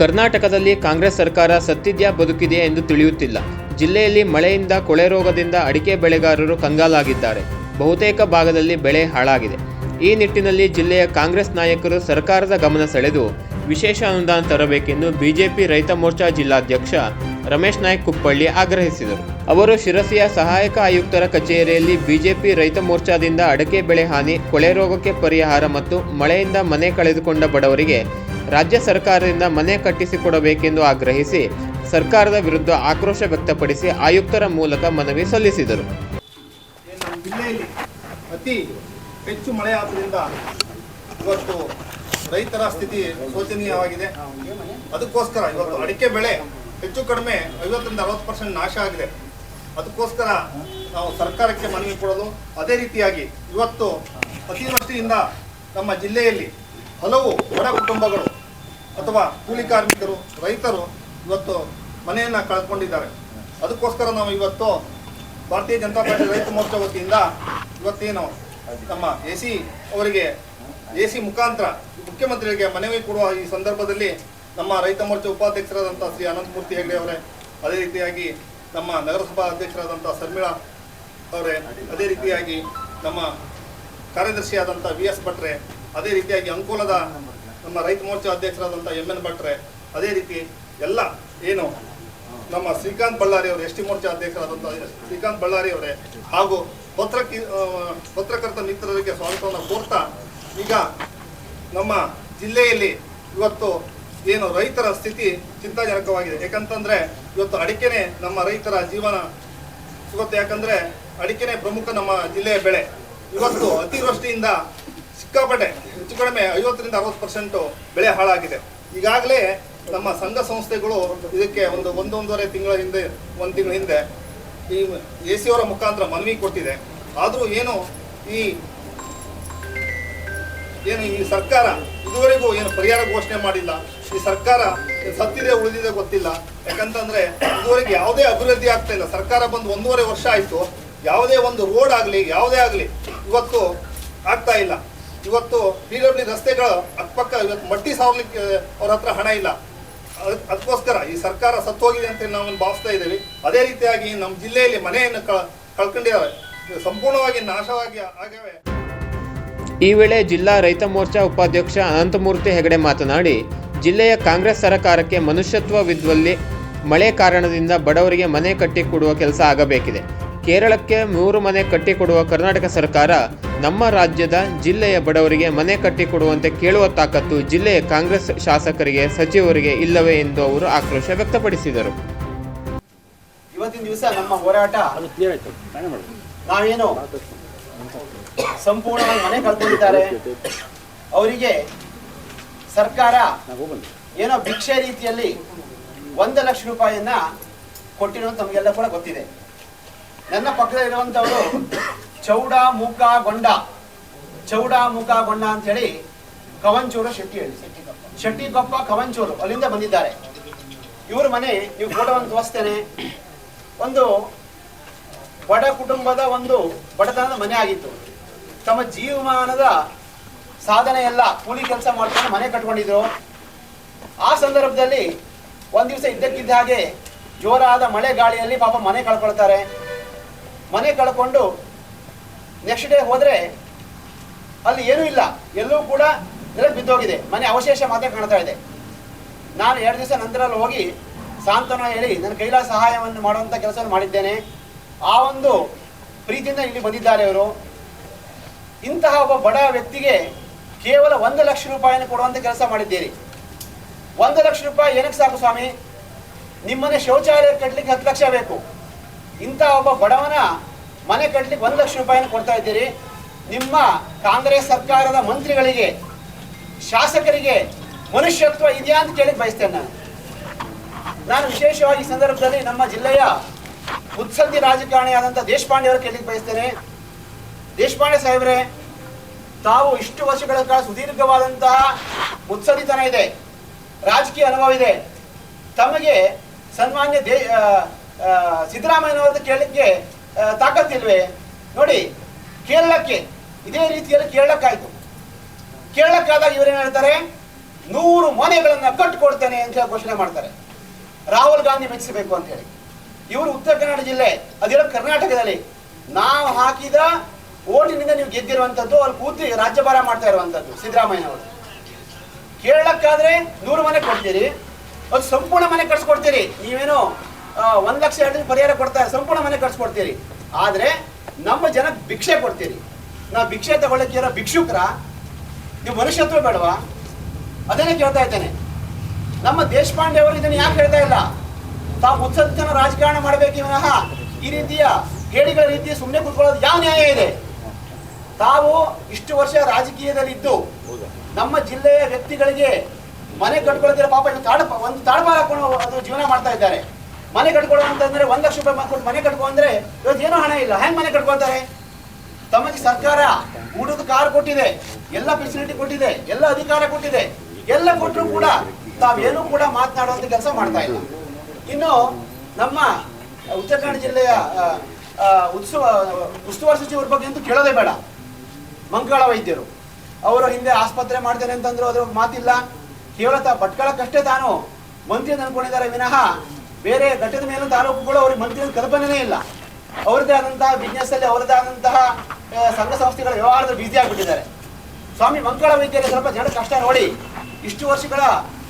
ಕರ್ನಾಟಕದಲ್ಲಿ ಕಾಂಗ್ರೆಸ್ ಸರ್ಕಾರ ಸತ್ತಿದ್ಯಾ ಬದುಕಿದೆಯಾ ಎಂದು ತಿಳಿಯುತ್ತಿಲ್ಲ. ಜಿಲ್ಲೆಯಲ್ಲಿ ಮಳೆಯಿಂದ ಕೊಳೆ ರೋಗದಿಂದ ಅಡಿಕೆ ಬೆಳೆಗಾರರು ಕಂಗಾಲಾಗಿದ್ದಾರೆ. ಬಹುತೇಕ ಭಾಗದಲ್ಲಿ ಬೆಳೆ ಹಾಳಾಗಿದೆ. ಈ ನಿಟ್ಟಿನಲ್ಲಿ ಜಿಲ್ಲೆಯ ಕಾಂಗ್ರೆಸ್ ನಾಯಕರು ಸರ್ಕಾರದ ಗಮನ ಸೆಳೆದು ವಿಶೇಷ ಅನುದಾನ ತರಬೇಕೆಂದು ಬಿಜೆಪಿ ರೈತ ಮೋರ್ಚಾ ಜಿಲ್ಲಾಧ್ಯಕ್ಷ ರಮೇಶ್ ನಾಯ್ಕ್ ಕುಪ್ಪಳ್ಳಿ ಆಗ್ರಹಿಸಿದರು. ಅವರು ಶಿರಸಿಯ ಸಹಾಯಕ ಆಯುಕ್ತರ ಕಚೇರಿಯಲ್ಲಿ ಬಿಜೆಪಿ ರೈತ ಮೋರ್ಚಾದಿಂದ ಅಡಕೆ ಬೆಳೆ ಹಾನಿ, ಕೊಳೆ ರೋಗಕ್ಕೆ ಪರಿಹಾರ ಮತ್ತು ಮಳೆಯಿಂದ ಮನೆ ಕಳೆದುಕೊಂಡ ಬಡವರಿಗೆ ರಾಜ್ಯ ಸರ್ಕಾರದಿಂದ ಮನೆ ಕಟ್ಟಿಸಿಕೊಡಬೇಕೆಂದು ಆಗ್ರಹಿಸಿ ಸರ್ಕಾರದ ವಿರುದ್ಧ ಆಕ್ರೋಶ ವ್ಯಕ್ತಪಡಿಸಿ ಆಯುಕ್ತರ ಮೂಲಕ ಮನವಿ ಸಲ್ಲಿಸಿದರು. ಜಿಲ್ಲೆಯಲ್ಲಿ ಅತಿ ಹೆಚ್ಚು ಮಳೆ ಆದ್ರಿಂದ ಇವತ್ತು ರೈತರ ಸ್ಥಿತಿ ಶೋಚನೀಯವಾಗಿದೆ. ಅದಕ್ಕೋಸ್ಕರ ಇವತ್ತು ಅಡಿಕೆ ಬೆಳೆ ಹೆಚ್ಚು ಕಡಿಮೆ ಐವತ್ತರಿಂದ ಅರವತ್ತು ಪರ್ಸೆಂಟ್ ನಾಶ ಆಗಿದೆ. ಅದಕ್ಕೋಸ್ಕರ ನಾವು ಸರ್ಕಾರಕ್ಕೆ ಮನವಿ ಕೊಡಲು ಅದೇ ರೀತಿಯಾಗಿ ಇವತ್ತು ಅತಿವೃಷ್ಟಿಯಿಂದ ನಮ್ಮ ಜಿಲ್ಲೆಯಲ್ಲಿ ಹಲವು ಬಡ ಕುಟುಂಬಗಳು ಅಥವಾ ಕೂಲಿ ಕಾರ್ಮಿಕರು, ರೈತರು ಇವತ್ತು ಮನೆಯನ್ನು ಕಳ್ಕೊಂಡಿದ್ದಾರೆ ಅದಕ್ಕೋಸ್ಕರ ನಾವು ಇವತ್ತು ಭಾರತೀಯ ಜನತಾ ಪಾರ್ಟಿ ರೈತ ಮೋರ್ಚಾ ವತಿಯಿಂದ ಇವತ್ತೇನು ನಮ್ಮ ಎ ಸಿ ಅವರಿಗೆ, ಎ ಸಿ ಮುಖಾಂತರ ಮುಖ್ಯಮಂತ್ರಿಗಳಿಗೆ ಮನವಿ ಕೊಡುವ ಈ ಸಂದರ್ಭದಲ್ಲಿ ನಮ್ಮ ರೈತ ಮೋರ್ಚಾ ಉಪಾಧ್ಯಕ್ಷರಾದಂಥ ಶ್ರೀ ಅನಂತಮೂರ್ತಿ ಹೆಗಡೆ ಅವರೇ, ಅದೇ ರೀತಿಯಾಗಿ ನಮ್ಮ ನಗರಸಭಾ ಅಧ್ಯಕ್ಷರಾದಂಥ ಶರ್ಮಿಳಾ ಅವರೇ, ಅದೇ ರೀತಿಯಾಗಿ ನಮ್ಮ ಕಾರ್ಯದರ್ಶಿಯಾದಂಥ ವಿ ಎಸ್ ಭಟ್ರೆ ಅದೇ ರೀತಿಯಾಗಿ ಅಂಕೋಲದ ನಮ್ಮ ರೈತ ಮೋರ್ಚಾ ಅಧ್ಯಕ್ಷರಾದಂಥ ಎಂ ಎನ್ ಭಟ್ರೆ ಅದೇ ರೀತಿ ಎಲ್ಲ ಏನು ನಮ್ಮ ಶ್ರೀಕಾಂತ್ ಬಳ್ಳಾರಿ ಅವರು ಎಸ್ ಟಿ ಮೋರ್ಚಾ ಅಧ್ಯಕ್ಷರಾದಂಥ ಶ್ರೀಕಾಂತ್ ಬಳ್ಳಾರಿ ಅವರೇ ಹಾಗೂ ಪತ್ರಕಿ ಆ, ಪತ್ರಕರ್ತ ಮಿತ್ರರಿಗೆ ಸ್ವಾಗತವನ್ನು ಕೋರ್ತಾ ಈಗ ನಮ್ಮ ಜಿಲ್ಲೆಯಲ್ಲಿ ಇವತ್ತು ಏನು ರೈತರ ಸ್ಥಿತಿ ಚಿಂತಾಜನಕವಾಗಿದೆ. ಯಾಕಂತಂದ್ರೆ ಇವತ್ತು ಅಡಿಕೆನೆ ನಮ್ಮ ರೈತರ ಜೀವನ ಇವತ್ತು ಯಾಕಂದ್ರೆ ಅಡಿಕೆನೆ ಪ್ರಮುಖ ನಮ್ಮ ಜಿಲ್ಲೆಯ ಬೆಳೆ. ಇವತ್ತು ಅತಿವೃಷ್ಟಿಯಿಂದ ಸಿಕ್ಕಾಪಟ್ಟೆ, ಹೆಚ್ಚು ಕಡಿಮೆ ಐವತ್ತರಿಂದ ಅರವತ್ತು ಪರ್ಸೆಂಟು ಬೆಳೆ ಹಾಳಾಗಿದೆ. ಈಗಾಗಲೇ ನಮ್ಮ ಸಂಘ ಸಂಸ್ಥೆಗಳು ಇದಕ್ಕೆ ಒಂದು ಒಂದೊಂದೂವರೆ ತಿಂಗಳ ಹಿಂದೆ, ಒಂದು ತಿಂಗಳ ಹಿಂದೆ ಈ ಎ ಸಿ ಅವರ ಮುಖಾಂತರ ಮನವಿ ಕೊಟ್ಟಿದೆ. ಆದರೂ ಏನು ಈ ಏನು ಈ ಸರ್ಕಾರ ಇದುವರೆಗೂ ಏನು ಪರಿಹಾರ ಘೋಷಣೆ ಮಾಡಿಲ್ಲ. ಈ ಸರ್ಕಾರ ಸತ್ತಿದೆ, ಉಳಿದಿದೆ ಗೊತ್ತಿಲ್ಲ. ಯಾಕಂತಂದ್ರೆ ಇದುವರೆಗೆ ಯಾವುದೇ ಅಭಿವೃದ್ಧಿ ಆಗ್ತಾ ಇಲ್ಲ. ಸರ್ಕಾರ ಬಂದು ಒಂದೂವರೆ ವರ್ಷ ಆಯಿತು. ಯಾವುದೇ ಒಂದು ರೋಡ್ ಆಗಲಿ, ಯಾವುದೇ ಆಗಲಿ ಇವತ್ತು ಆಗ್ತಾ ಇಲ್ಲ. ಇವತ್ತು ಪಿ ಡಬ್ಲ್ಯೂ ರಸ್ತೆಗಳು ಅಕ್ಕಪಕ್ಕ ಇವತ್ತು ಮಟ್ಟಿ ಸಾವಲಿಕ್ಕೆ ಅವ್ರ ಹತ್ರ ಹಣ ಇಲ್ಲ. ಅದ್- ಅದಕ್ಕೋಸ್ಕರ ಈ ಸರ್ಕಾರ ಸತ್ತೋಗಿದೆ ಅಂತ ನಾವು ಭಾವಿಸ್ತಾ ಇದ್ದೀವಿ. ಅದೇ ರೀತಿಯಾಗಿ ನಮ್ಮ ಜಿಲ್ಲೆಯಲ್ಲಿ ಮನೆಯನ್ನು ಕಳ್, ಕಳ್ಕೊಂಡಿದ್ದಾರೆ. ಸಂಪೂರ್ಣವಾಗಿ ನಾಶವಾಗಿ ಆಗವೆ ಈ ವೇಳೆ ಜಿಲ್ಲಾ ರೈತ ಮೋರ್ಚಾ ಉಪಾಧ್ಯಕ್ಷ ಅನಂತಮೂರ್ತಿ ಹೆಗಡೆ ಮಾತನಾಡಿ, ಜಿಲ್ಲೆಯ ಕಾಂಗ್ರೆಸ್ ಸರ್ಕಾರಕ್ಕೆ ಮನುಷ್ಯತ್ವವಿದ್ದಲ್ಲಿ ಮಳೆ ಕಾರಣದಿಂದ ಬಡವರಿಗೆ ಮನೆ ಕಟ್ಟಿಕೊಡುವ ಕೆಲಸ ಆಗಬೇಕಿದೆ. ಕೇರಳಕ್ಕೆ ಮೂರು ಮನೆ ಕಟ್ಟಿಕೊಡುವ ಕರ್ನಾಟಕ ಸರ್ಕಾರ ನಮ್ಮ ರಾಜ್ಯದ ಜಿಲ್ಲೆಯ ಬಡವರಿಗೆ ಮನೆ ಕಟ್ಟಿಕೊಡುವಂತೆ ಕೇಳುವ ತಾಕತ್ತು ಜಿಲ್ಲೆಯ ಕಾಂಗ್ರೆಸ್ ಶಾಸಕರಿಗೆ ಸಚಿವರಿಗೆ ಇಲ್ಲವೇ ಎಂದು ಅವರು ಆಕ್ರೋಶ ವ್ಯಕ್ತಪಡಿಸಿದರು. ಇವತ್ತಿನ ದಿವಸ ನಮ್ಮ ಹೋರಾಟ ನಾವೇನು ಸಂಪೂರ್ಣವಾಗಿ ಮನೆ ಕಳ್ಕೊಂಡಿದ್ದಾರೆ. ಅವರಿಗೆ ಸರ್ಕಾರ ಏನೋ ಭಿಕ್ಷೆ ರೀತಿಯಲ್ಲಿ ಒಂದು ಲಕ್ಷ ರೂಪಾಯಿಯನ್ನ ಕೊಟ್ಟಿರೋದು ನಮಗೆಲ್ಲ ಕೂಡ ಗೊತ್ತಿದೆ. ನನ್ನ ಪಕ್ಕದಲ್ಲಿರುವಂಥವರು ಚೌಡ ಮೂಕ ಗೊಂಡ. ಚೌಡ ಮೂಕ ಗೊಂಡ ಅಂತ ಹೇಳಿ ಕವಂಚೂರು ಶೆಟ್ಟಿ ಹೇಳಿ. ಶೆಟ್ಟಿಕೊಪ್ಪ ಕವಂಚೂರು ಅಲ್ಲಿಂದ ಬಂದಿದ್ದಾರೆ. ಇವ್ರ ಮನೆ, ನೀವು ಫೋಟೋವನ್ನು ತೋರಿಸ್ತೇನೆ. ಒಂದು ಬಡ ಕುಟುಂಬದ ಒಂದು ಬಡತನದ ಮನೆ ಆಗಿತ್ತು. ತಮ್ಮ ಜೀವಮಾನದ ಸಾಧನೆ ಎಲ್ಲ ಕೂಲಿ ಕೆಲಸ ಮಾಡ್ಕೊಂಡು ಮನೆ ಕಟ್ಕೊಂಡಿದ್ರು. ಆ ಸಂದರ್ಭದಲ್ಲಿ ಒಂದ್ ದಿವಸ ಇದ್ದಕ್ಕಿದ್ದ ಹಾಗೆ ಜೋರಾದ ಮಳೆ ಗಾಳಿಯಲ್ಲಿ ಪಾಪ ಮನೆ ಕಳ್ಕೊಳ್ತಾರೆ. ಮನೆ ಕಳ್ಕೊಂಡು ನೆಕ್ಸ್ಟ್ ಡೇ ಹೋದ್ರೆ ಅಲ್ಲಿ ಏನೂ ಇಲ್ಲ. ಎಲ್ಲೂ ಕೂಡ ನೆಲ ಬಿದ್ದೋಗಿದೆ. ಮನೆ ಅವಶೇಷ ಮಾತ್ರ ಕಾಣ್ತಾ ಇದೆ. ನಾನು ಎರಡು ದಿವಸ ನಂತರ ಅಲ್ಲಿ ಹೋಗಿ ಸಾಂತ್ವನ ಹೇಳಿ ನನ್ನ ಕೈಲ ಸಹಾಯವನ್ನು ಮಾಡುವಂಥ ಕೆಲಸವನ್ನು ಮಾಡಿದ್ದೇನೆ. ಆ ಒಂದು ಪ್ರೀತಿಯಿಂದ ಇಲ್ಲಿ ಬಂದಿದ್ದಾರೆ ಅವರು ಇಂತಹ ಒಬ್ಬ ಬಡ ವ್ಯಕ್ತಿಗೆ ಕೇವಲ ಒಂದು ಲಕ್ಷ ರೂಪಾಯಿಯನ್ನು ಕೊಡುವಂಥ ಕೆಲಸ ಮಾಡಿದ್ದೀರಿ. ಒಂದು ಲಕ್ಷ ರೂಪಾಯಿ ಏನಕ್ಕೆ ಸಾಕು ಸ್ವಾಮಿ? ನಿಮ್ಮನೆ ಶೌಚಾಲಯ ಕಟ್ಟಲಿಕ್ಕೆ ಹತ್ತು ಲಕ್ಷ ಬೇಕು. ಇಂಥ ಒಬ್ಬ ಬಡವನ ಮನೆ ಕಟ್ಟಲಿಕ್ಕೆ ಒಂದು ಲಕ್ಷ ರೂಪಾಯಿನ ಕೊಡ್ತಾ ಇದ್ದೀರಿ. ನಿಮ್ಮ ಕಾಂಗ್ರೆಸ್ ಸರ್ಕಾರದ ಮಂತ್ರಿಗಳಿಗೆ, ಶಾಸಕರಿಗೆ ಮನುಷ್ಯತ್ವ ಇದೆಯಾ ಅಂತ ಕೇಳಿ ಬಯಸ್ತೇನೆ ನಾನು. ನಾನು ವಿಶೇಷವಾಗಿ ಈ ಸಂದರ್ಭದಲ್ಲಿ ನಮ್ಮ ಜಿಲ್ಲೆಯ ಉತ್ಸಂದಿ ರಾಜಕಾರಣಿಯಾದಂಥ ದೇಶಪಾಂಡೆ ಅವರು ಕೇಳಲಿಕ್ಕೆ ಬಯಸ್ತೇನೆ. ದೇಶಪಾಂಡೆ ಸಾಹೇಬ್ರೆ, ತಾವು ಇಷ್ಟು ವರ್ಷಗಳ ಕಾಲ ಸುದೀರ್ಘವಾದಂತಹ ಮುತ್ಸದ್ದಿತನ ಇದೆ, ರಾಜಕೀಯ ಅನುಭವ ಇದೆ. ತಮಗೆ ಸನ್ಮಾನ್ಯ ದೇ ಸಿದ್ದರಾಮಯ್ಯನವ್ರದ್ದು ಕೇಳಲಿಕ್ಕೆ ತಾಕತ್ತಿಲ್ವೇ? ನೋಡಿ, ಕೇರಳಕ್ಕೆ ಇದೇ ರೀತಿಯಲ್ಲಿ ಕೇರಳಕ್ಕಾಯ್ತು. ಕೇರಳಕ್ಕಾದಾಗ ಇವರೇನು ಹೇಳ್ತಾರೆ? ನೂರು ಮನೆಗಳನ್ನ ಕಟ್ಟಿಕೊಡ್ತೇನೆ ಅಂತ ಘೋಷಣೆ ಮಾಡ್ತಾರೆ. ರಾಹುಲ್ ಗಾಂಧಿ ಮೆಚ್ಚಿಸಬೇಕು ಅಂತ ಹೇಳಿ. ಇವರು ಉತ್ತರ ಕನ್ನಡ ಜಿಲ್ಲೆ ಅದಿರೋ ಕರ್ನಾಟಕದಲ್ಲಿ, ನಾವು ಹಾಕಿದ ಓಟಿನಿಂದ ನೀವು ಗೆದ್ದಿರುವಂತದ್ದು, ಅಲ್ಲಿ ಕೂತಿ ರಾಜ್ಯಭಾರ ಮಾಡ್ತಾ ಇರುವಂತದ್ದು ಸಿದ್ದರಾಮಯ್ಯ ಅವರು ಕೇರಳಕ್ಕಾದ್ರೆ ನೂರು ಮನೆ ಕೊಡ್ತೀರಿ, ಅದು ಸಂಪೂರ್ಣ ಮನೆ ಕಟ್ಸ್ಕೊಡ್ತೀರಿ, ನೀವೇನು ಒಂದ್ ಲಕ್ಷ ಎರಡು ಪರಿಹಾರ ಕೊಡ್ತಾ ಸಂಪೂರ್ಣ ಮನೆ ಕಟ್ಸ್ಕೊಡ್ತೀರಿ. ಆದ್ರೆ ನಮ್ಮ ಜನ ಭಿಕ್ಷೆ ಕೊಡ್ತೀರಿ. ನಾವು ಭಿಕ್ಷೆ ತಗೊಳ್ಳಕ್ಕೆ ಇರೋ ಭಿಕ್ಷುಕರ ನೀವು ಮನುಷ್ಯತ್ವ ಬೇಡವಾ? ಅದನ್ನೇ ಕೇಳ್ತಾ ಇದ್ದೇನೆ. ನಮ್ಮ ದೇಶಪಾಂಡೆ ಅವರು ಇದನ್ನ ಯಾಕೆ ಹೇಳ್ತಾ ಇಲ್ಲ? ತಾವು ಉತ್ಸನ್ನ ರಾಜಕಾರಣ ಮಾಡಬೇಕು ವಿನಃ ಈ ರೀತಿಯ ಹೇಳಿಗಳ ರೀತಿ ಸುಮ್ಮನೆ ಕುತ್ಕೊಳ್ಳೋದು ಯಾವ ನ್ಯಾಯ ಇದೆ? ತಾವು ಇಷ್ಟು ವರ್ಷ ರಾಜಕೀಯದಲ್ಲಿ ಇದ್ದು ನಮ್ಮ ಜಿಲ್ಲೆಯ ವ್ಯಕ್ತಿಗಳಿಗೆ ಮನೆ ಕಟ್ಕೊಳ್ಳೋದಿರ ಪಾಪ ಇನ್ನು ತಾಡಪ, ಒಂದು ತಾಡಪ ಹಾಕೊಂಡು ಅದು ಜೀವನ ಮಾಡ್ತಾ ಇದ್ದಾರೆ. ಮನೆ ಕಟ್ಕೊಳ್ಳೋ ಅಂತಂದ್ರೆ ಒಂದ್ ಲಕ್ಷ ರೂಪಾಯಿ ಮಾಡ್ಕೊಂಡು ಮನೆ ಕಟ್ಕೊ ಅಂದ್ರೆ ಇವತ್ತು ಏನೋ ಹಣ ಇಲ್ಲ. ಹೆಂಗ್ ಮನೆ ಕಟ್ಕೊಳ್ತಾರೆ? ತಮಗೆ ಸರ್ಕಾರ ಊಟದ ಕಾರ್ ಕೊಟ್ಟಿದೆ, ಎಲ್ಲ ಫೆಸಿಲಿಟಿ ಕೊಟ್ಟಿದೆ, ಎಲ್ಲ ಅಧಿಕಾರ ಕೊಟ್ಟಿದೆ, ಎಲ್ಲ ಕೊಟ್ಟರು ಕೂಡ ತಾವೇನು ಕೂಡ ಮಾತನಾಡುವಂತ ಕೆಲಸ ಮಾಡ್ತಾ ಇಲ್ಲ. ಇನ್ನು ನಮ್ಮ ಉತ್ತರ ಕನ್ನಡ ಜಿಲ್ಲೆಯ ಉತ್ಸವ, ಉಸ್ತುವಾರಿ ಸಚಿವರ ಬಗ್ಗೆ ಅಂತೂ ಕೇಳೋದೇ ಬೇಡ. ಮಂಗಳ ವೈದ್ಯರು. ಅವರು ಹಿಂದೆ ಆಸ್ಪತ್ರೆ ಮಾಡ್ತೇನೆ ಅಂತಂದ್ರು ಅದ್ರ ಮಾತಿಲ್ಲ. ಕೇವಲ ಭಟ್ಕಳಕ್ಕಷ್ಟೇ ತಾನು. ಮಂತ್ರಿ ಅನ್ಕೊಂಡಿದ್ದಾರೆ ವಿನಃ ಬೇರೆ ಘಟದ ಮೇಲೂ ತಾಲೂಕುಗಳು ಅವ್ರಿಗೆ ಮಂತ್ರಿ ಕಲ್ಪನೆ ಕಲ್ಪನೆನೇ ಇಲ್ಲ. ಅವ್ರದ್ದೇ ಆದಂತಹ ಬಿಸ್ನೆಸ್ ಅಲ್ಲಿ ಅವರದೇ ಆದಂತಹ ಸಂಘ ಸಂಸ್ಥೆಗಳ ವ್ಯವಹಾರದಲ್ಲಿ ಬ್ಯುಸಿ ಆಗಿಬಿಟ್ಟಿದ್ದಾರೆ. ಸ್ವಾಮಿ ಮಂಗಳ ವೈದ್ಯರಿಗೆ ಸ್ವಲ್ಪ ಜನ ಕಷ್ಟ ನೋಡಿ, ಇಷ್ಟು ವರ್ಷಗಳ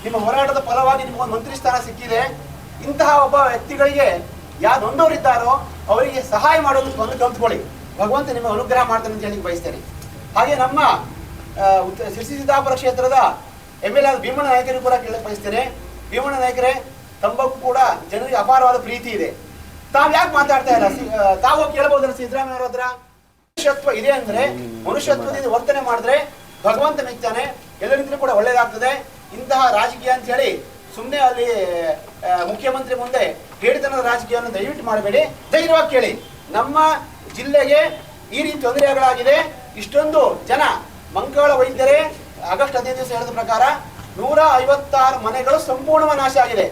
ನಿಮ್ಮ ಹೋರಾಟದ ಫಲವಾಗಿ ನಿಮಗೊಂದು ಮಂತ್ರಿ ಸ್ಥಾನ ಸಿಕ್ಕಿದೆ. ಇಂತಹ ಒಬ್ಬ ವ್ಯಕ್ತಿಗಳಿಗೆ ಯಾರು ನೊಂದವರಿದ್ದಾರೋ ಅವರಿಗೆ ಸಹಾಯ ಮಾಡೋದಕ್ಕೆ ಒಂದು ಕಲ್ತ್ಕೊಳ್ಳಿ ಭಗವಂತ ನಿಮಗೆ ಅನುಗ್ರಹ ಮಾಡ್ತಾನೆ ಅಂತ ಹೇಳಿ ಬಯಸ್ತೇನೆ. ಹಾಗೆ ನಮ್ಮ ಉತ್ತ- ಸಿದ್ದಾಪುರ ಕ್ಷೇತ್ರದ ಎಂ ಎಲ್ ಎ ಭೀಮಣ್ಣ ನಾಯಕರಿಗೂ ಕೂಡ ಕೇಳಕ್ಕೆ ಬಯಸ್ತೇನೆ. ಭೀಮಣ್ಣ ನಾಯಕರೇ ತಮ್ಮಕ್ಕೂ ಕೂಡ ಜನರಿಗೆ ಅಪಾರವಾದ ಪ್ರೀತಿ ಇದೆ. ತಾವ್ ಯಾಕೆ ಮಾತಾಡ್ತಾ ಇಲ್ಲ? ತಾವು ಕೇಳಬಹುದಲ್ಲ ಸಿದ್ದರಾಮಯ್ಯ ಹತ್ರ? ಮನುಷ್ಯತ್ವ ಇದೆ ಅಂದ್ರೆ ಮನುಷ್ಯತ್ವದಿಂದ ವರ್ತನೆ ಮಾಡಿದ್ರೆ ಭಗವಂತ ಮೆಚ್ಚಾನೆ, ಎಲ್ಲರಿಂದಲೂ ಕೂಡ ಒಳ್ಳೇದಾಗ್ತದೆ. ಇಂತಹ ರಾಜಕೀಯ ಅಂತ ಹೇಳಿ ಸುಮ್ಮನೆ ಅಲ್ಲಿ ಮುಖ್ಯಮಂತ್ರಿ ಮುಂದೆ ಹೇಳಿತನದ ರಾಜಕೀಯವನ್ನು ದಯವಿಟ್ಟು ಮಾಡಬೇಡಿ. ಧೈರ್ಯವಾಗಿ ಕೇಳಿ. ನಮ್ಮ ಜಿಲ್ಲೆಗೆ ಈ ರೀತಿ ತೊಂದರೆಗಳಾಗಿದೆ. ಇಷ್ಟೊಂದು ಜನ ಮಂಗಳ ವೈದ್ಯರೇ, ಆಗಸ್ಟ್ ಹದಿನೈದು ದಿವಸ ಹೇಳಿದ ಪ್ರಕಾರ ನೂರ ಐವತ್ತಾರು ಮನೆಗಳು ಸಂಪೂರ್ಣವಾಗಿ ನಾಶ ಆಗಿದೆ.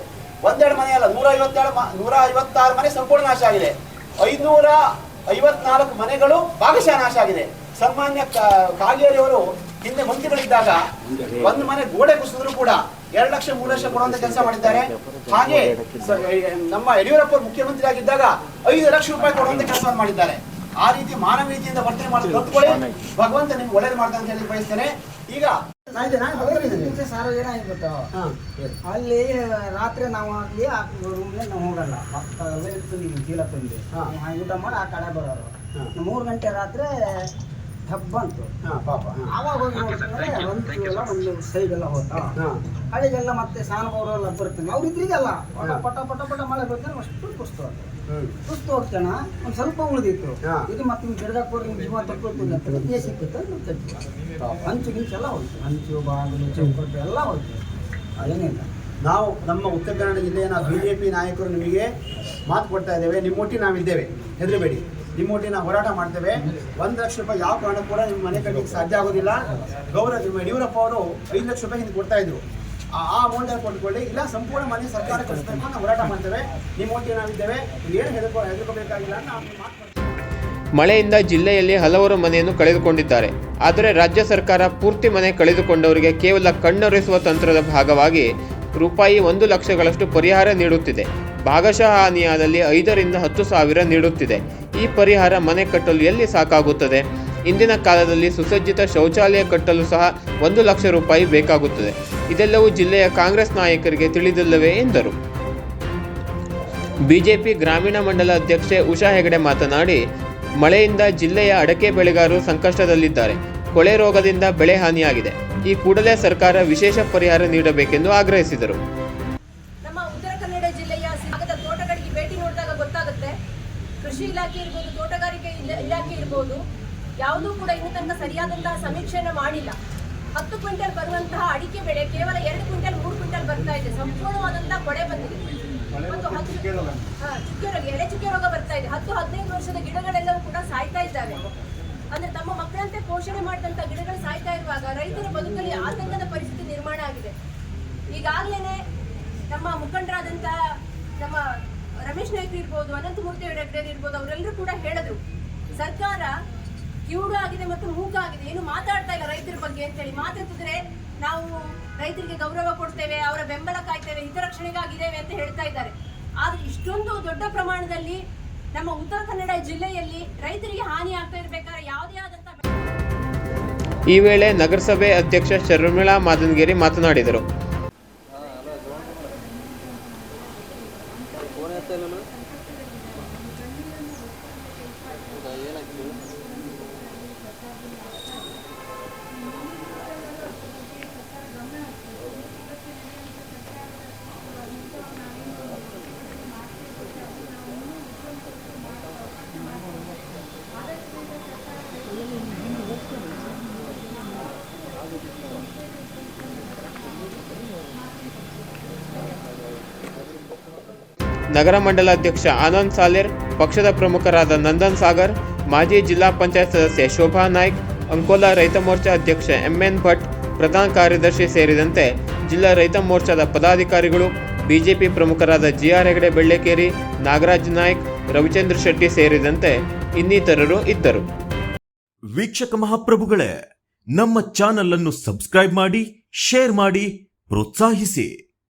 ಒಂದೆರಡು ಮನೆ ಅಲ್ಲ ನೂರ ಐವತ್ತೆರಡು ನೂರ ಐವತ್ತಾರು ಮನೆ ಸಂಪೂರ್ಣ ನಾಶ ಆಗಿದೆ. ಐನೂರ ಐವತ್ನಾಲ್ಕು ಮನೆಗಳು ಭಾಗಶಃ ನಾಶ ಆಗಿದೆ. ಸಾಮಾನ್ಯ ಕಾಗೇರಿಯವರು ಕಾಗೇರಿ ಹಿಂದೆ ಮಂತ್ರಿಗಳಿದ್ದಾಗ ಒಂದು ಮನೆ ಗೋಡೆ ಕುಸಿದ್ರು ಕೂಡ ಎರಡು ಲಕ್ಷ ಮೂರು ಲಕ್ಷ ಕೊಡುವಂತ ಕೆಲಸ ಮಾಡಿದ್ದಾರೆ. ಹಾಗೆ ನಮ್ಮ ಯಡಿಯೂರಪ್ಪ ಮುಖ್ಯಮಂತ್ರಿ ಆಗಿದ್ದಾಗ ಐದು ಲಕ್ಷ ರೂಪಾಯಿ ಕೊಡುವಂತ ಕೆಲಸವನ್ನು ಮಾಡಿದ್ದಾರೆ. ಆ ರೀತಿ ಮಾನವೀಯತೆಯಿಂದ ವರ್ತನೆ ಕಲ್ತ್ಕೊಳ್ಳಿ ಭಗವಂತ ನಿಮ್ಗೆ ಒಳ್ಳೇದು ಮಾಡ್ತಾನೆ ಅಂತ ಹೇಳಿ ಬಯಸ್ತೇನೆ. ಈಗ ಸಾರು ಏನಾಗಿ ಗೊತ್ತಾ ಅಲ್ಲಿ ರಾತ್ರಿ ನಾವು ಅಲ್ಲಿ ಆ ರೂಮ್ನಲ್ಲಿ ನಾವು ಹೋಗಲ್ಲ. ಎಲ್ಲ ಇರ್ತೀವಿ ಚೀಲ ತುಂಬಿ ಹಾಗೆ ಊಟ ಮಾಡಿ ಆ ಕಡೆ ಬರೋರು. ಮೂರು ಗಂಟೆ ರಾತ್ರಿ ಹಬ್ಬ ಬಂತು ಹಾ, ಪಾಪ. ಆವಾಗ ಒಂದು ಎಲ್ಲ ಒಂದು ಸೈಡ್ ಎಲ್ಲ ಹೋತಾ? ಹಾ. ಹಳಿಗೆಲ್ಲ ಮತ್ತೆ ಸ್ನಾನ ಎಲ್ಲ ಬರ್ತೀನಿ ಅವ್ರು ಇದ್ರಿಗೆಲ್ಲ ಪಟ ಪಟ ಪಟ ಪಟ ಮಳೆ ಬರ್ತಾರೆ ಅಷ್ಟು ಕುಸ್ತು ಕುಸ್ತು ಹೋಗ್ತಾನ? ಒಂದು ಸ್ವಲ್ಪ ಉಳಿದಿತ್ತು. ಇದು ಮತ್ತೆ ಹಿಂಗೆ ಗಿಡದಾಗ ಕೊಡ್ರಿ ಹಿಂಗೆ ಜೀವ ತಕ್ಕೊಳ್ತೀನಿ ಅಂತ ಅದೇ ಸಿಕ್ಕಿತ್ತು ಅಂತ ಹಂಚು ಗಿಂಚೆಲ್ಲ ಎಲ್ಲ ಹೋಯ್ತು. ಹಂಚು ಬಾಗಿಲು ಚೌಕಟ್ಟು ಎಲ್ಲ ಹೋಯ್ತು. ಅದೇನಿಲ್ಲ ನಾವು ನಮ್ಮ ಉತ್ತರ ಕನ್ನಡ ಜಿಲ್ಲೆಯ ನಾವು ಬಿಜೆಪಿ ನಾಯಕರು ನಿಮಗೆ ಮಾತು ಕೊಡ್ತಾ ಇದ್ದೇವೆ. ನಿಮ್ಮೊಟ್ಟಿಗೆ ನಾವಿದ್ದೇವೆ. ಹೆದರಬೇಡಿ. ನಿಮ್ಮೊಟ್ಟಿಗೆ ನಾವು ಹೋರಾಟ ಮಾಡ್ತೇವೆ. ಒಂದು ಲಕ್ಷ ರೂಪಾಯಿ ಯಾವ ಕಾರಣ ಕೂಡ ನಿಮ್ಮ ಮನೆ ಕಟ್ಟಲಿಕ್ಕೆ ಸಾಧ್ಯ ಆಗೋದಿಲ್ಲ. ಗೌರವ ಯಡಿಯೂರಪ್ಪ ಅವರು ಐದು ಲಕ್ಷ ರೂಪಾಯಿ ಹಿಂದೆ ಕೊಡ್ತಾ ಇದ್ರು. ಆ ಅಮೌಂಟ್ ಕೊಟ್ಕೊಳ್ಳಿ. ಇಲ್ಲ, ಸಂಪೂರ್ಣ ಮನೆ ಸರ್ಕಾರ ಕಳಿಸ್ಬೇಕು ನಾವು ಹೋರಾಟ ಮಾಡ್ತೇವೆ. ನಿಮ್ಮೊಟ್ಟಿಗೆ ನಾವಿದ್ದೇವೆ. ಏನು ಹೆದರ್ಕೊ, ಹೆದರ್ಕೋಬೇಕಾಗಿಲ್ಲ ಮಳೆಯಿಂದ ಜಿಲ್ಲೆಯಲ್ಲಿ ಹಲವರು ಮನೆಯನ್ನು ಕಳೆದುಕೊಂಡಿದ್ದಾರೆ. ಆದರೆ ರಾಜ್ಯ ಸರ್ಕಾರ ಪೂರ್ತಿ ಮನೆ ಕಳೆದುಕೊಂಡವರಿಗೆ ಕೇವಲ ಕಣ್ಣೊರೆಸುವ ತಂತ್ರದ ಭಾಗವಾಗಿ ರೂಪಾಯಿ ಒಂದು ಲಕ್ಷಗಳಷ್ಟು ಪರಿಹಾರ ನೀಡುತ್ತಿದೆ. ಭಾಗಶಃ ಹಾನಿಯಾದಲ್ಲಿ ಐದರಿಂದ ಹತ್ತು ಸಾವಿರ ನೀಡುತ್ತಿದೆ. ಈ ಪರಿಹಾರ ಮನೆ ಕಟ್ಟಲು ಎಲ್ಲಿ ಸಾಕಾಗುತ್ತದೆ? ಇಂದಿನ ಕಾಲದಲ್ಲಿ ಸುಸಜ್ಜಿತ ಶೌಚಾಲಯ ಕಟ್ಟಲು ಸಹ ಒಂದು ಲಕ್ಷ ರೂಪಾಯಿ ಬೇಕಾಗುತ್ತದೆ. ಇದೆಲ್ಲವೂ ಜಿಲ್ಲೆಯ ಕಾಂಗ್ರೆಸ್ ನಾಯಕರಿಗೆ ತಿಳಿದಿಲ್ಲವೇ ಎಂದರು. ಬಿಜೆಪಿ ಗ್ರಾಮೀಣ ಮಂಡಲ ಅಧ್ಯಕ್ಷೆ ಉಷಾ ಹೆಗಡೆ ಮಾತನಾಡಿ, ಮಳೆಯಿಂದ ಜಿಲ್ಲೆಯ ಅಡಕೆ ಬೆಳೆಗಾರರು ಸಂಕಷ್ಟದಲ್ಲಿದ್ದಾರೆ. ಕೊಳೆ ರೋಗದಿಂದ ಬೆಳೆ ಹಾನಿಯಾಗಿದೆ. ಈ ಕೂಡಲೇ ಸರ್ಕಾರ ವಿಶೇಷ ಪರಿಹಾರ ನೀಡಬೇಕೆಂದು ಆಗ್ರಹಿಸಿದರು. ನಮ್ಮ ಉತ್ತರ ಕನ್ನಡ ಜಿಲ್ಲೆಯ ತೋಟಗಳಿಗೆ ಭೇಟಿ ನೋಡಿದಾಗ ಗೊತ್ತಾಗುತ್ತೆ. ಕೃಷಿ ಇಲಾಖೆ ಇರ್ಬೋದು ತೋಟಗಾರಿಕೆ ಇಲ- ಇಲಾಖೆ ಇರ್ಬೋದು ಯಾವುದೂ ಕೂಡ ಇನ್ನೂ ತನಕ ಸರಿಯಾದಂತಹ ಸಮೀಕ್ಷೆಯನ್ನು ಮಾಡಿಲ್ಲ. ಹತ್ತು ಕ್ವಿಂಟಲ್ ಬರುವಂತಹ ಅಡಿಕೆ ಬೆಳೆ ಕೇವಲ ಎರಡು ಕ್ವಿಂಟಲ್ ಮೂರು ಕ್ವಿಂಟಲ್ ಬರ್ತಾ ಇದೆ. ಸಂಪೂರ್ಣವಾದಂತಹ ಕೊಳೆ ಬಂದಿದೆ. ಮತ್ತು ಹತ್ತು ಚುಕ್ಕೆ ರೋಗ ಎಲೆ ಚುಕ್ಕೆ ರೋಗ ಬರ್ತಾ ಇದೆ. ಹತ್ತು ಹದಿನೈದು ವರ್ಷದ ಗಿಡಗಳೆಲ್ಲವೂ ಕೂಡ ಸಾಯ್ತಾ ಇದ್ದಾವೆ. ಅಂದ್ರೆ ತಮ್ಮ ಮಕ್ಕಳಂತೆ ಪೋಷಣೆ ಮಾಡಿದಂತ ಗಿಡಗಳು ಸಾಯ್ತಾ ಇರುವಾಗ ರೈತರ ಬದುಕಲ್ಲಿ ಆತಂಕದ ಪರಿಸ್ಥಿತಿ ನಿರ್ಮಾಣ ಆಗಿದೆ. ಈಗಾಗಲೇ ನಮ್ಮ ಮುಖಂಡರಾದಂತ ನಮ್ಮ ರಮೇಶ್ ನಾಯ್ಕ ಇರ್ಬೋದು ಅನಂತಮೂರ್ತಿ ಹೆಗ್ಡೆ ಇರ್ಬೋದು ಅವರೆಲ್ಲರೂ ಕೂಡ ಹೇಳಿದ್ರು, ಸರ್ಕಾರ ಕಿವುಡು ಆಗಿದೆ ಮತ್ತು ಮೂಕ ಆಗಿದೆ, ಏನು ಮಾತಾಡ್ತಾ ಇಲ್ಲ ರೈತರ ಬಗ್ಗೆ ಅಂತ ಹೇಳಿ. ಮಾತಾಡ್ತಿದ್ರೆ ನಾವು ರೈತರಿಗೆ ಗೌರವ ಕೊಡ್ತೇವೆ, ಅವರ ಬೆಂಬಲ ಕಾಯ್ತೇವೆ ಹಿತರಕ್ಷಣೆಗಾಗಿದ್ದೇವೆ ಅಂತ ಹೇಳ್ತಾ ಇದ್ದಾರೆ. ಆದ್ರೆ ಇಷ್ಟೊಂದು ದೊಡ್ಡ ಪ್ರಮಾಣದಲ್ಲಿ ನಮ್ಮ ಉತ್ತರ ಕನ್ನಡ ಜಿಲ್ಲೆಯಲ್ಲಿ ರೈತರಿಗೆ ಹಾನಿ ಆಗ್ತಾ ಇರಬೇಕಾದ್ರೆ ಯಾವುದೇ ಆದಂತ ಈ ವೇಳೆ ನಗರಸಭೆ ಅಧ್ಯಕ್ಷ ಶರ್ಮಿಳಾ ಮಾದನಗಿರಿ ಮಾತನಾಡಿದರು. ನಗರ ಮಂಡಲ ಅಧ್ಯಕ್ಷ ಆನಂದ್ ಸಾಲೇರ್, ಪಕ್ಷದ ಪ್ರಮುಖರಾದ ನಂದನ್ ಸಾಗರ್, ಮಾಜಿ ಜಿಲ್ಲಾ ಪಂಚಾಯತ್ ಸದಸ್ಯ ಶೋಭಾ ನಾಯ್ಕ್, ಅಂಕೋಲಾ ರೈತ ಮೋರ್ಚಾ ಅಧ್ಯಕ್ಷ ಎಂಎನ್ ಭಟ್, ಪ್ರಧಾನ ಕಾರ್ಯದರ್ಶಿ ಸೇರಿದಂತೆ ಜಿಲ್ಲಾ ರೈತ ಮೋರ್ಚಾದ ಪದಾಧಿಕಾರಿಗಳು, ಬಿಜೆಪಿ ಪ್ರಮುಖರಾದ ಜಿಆರ್ ಹೆಗಡೆ ಬೆಳ್ಳೆಕೇರಿ, ನಾಗರಾಜ್ ನಾಯ್ಕ್, ರವಿಚಂದ್ರ ಶೆಟ್ಟಿ ಸೇರಿದಂತೆ ಇನ್ನಿತರರು ಇದ್ದರು. ವೀಕ್ಷಕ ಮಹಾಪ್ರಭುಗಳೇ, ನಮ್ಮ ಚಾನಲ್ ಅನ್ನು ಸಬ್ಸ್ಕ್ರೈಬ್ ಮಾಡಿ, ಶೇರ್ ಮಾಡಿ, ಪ್ರೋತ್ಸಾಹಿಸಿ.